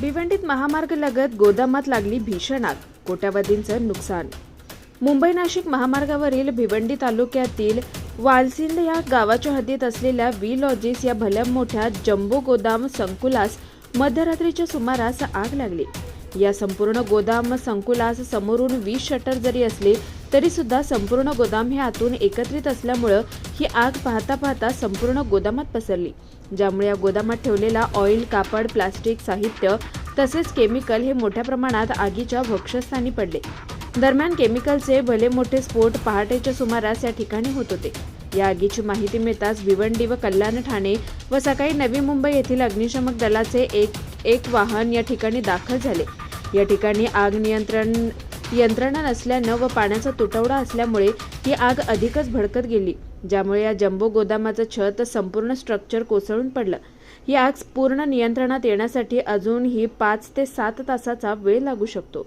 भिवंडीत महामार्ग लगत गोदामात लागली भीषण आग. कोट्यावधींचं नुकसान. मुंबई नाशिक महामार्गावरील भिवंडी तालुक्यातील वालसिंद या गावाच्या हद्दीत असलेल्या वी लॉजिस या भल्या मोठ्या जम्बो गोदाम संकुलास मध्यरात्रीच्या सुमारास आग लागली. या संपूर्ण गोदाम संकुलास समोरून वीस शटर जरी असले तरी सुद्धा संपूर्ण गोदाम हे आतून एकत्रित असल्यामुळं ही आग पाहता पाहता संपूर्ण गोदामात पसरली. ज्यामुळे या गोदामात ठेवलेला ऑइल कापड प्लास्टिक साहित्य तसेच केमिकल हे मोठ्या प्रमाणात आगीच्या भक्षस्थानी पडले. दरम्यान केमिकलचे भले मोठे स्फोट पहाटेच्या सुमारास या ठिकाणी होत होते. या आगीची माहिती मिळताच भिवंडी व कल्याण ठाणे व सकाळी नवी मुंबई येथील अग्निशमक दलाचे एक एक वाहन या ठिकाणी दाखल झाले. या ठिकाणी आग नियंत्रण यंत्रणा नसल्यानं व पाण्याचा तुटवडा असल्यामुळे ही आग अधिकच भडकत गेली ज्यामुळे या जम्बो गोदामाचं छत संपूर्ण स्ट्रक्चर कोसळून पडलं. ही आग पूर्ण नियंत्रणात येण्यासाठी अजूनही पाच ते सात तासाचा वेळ लागू शकतो.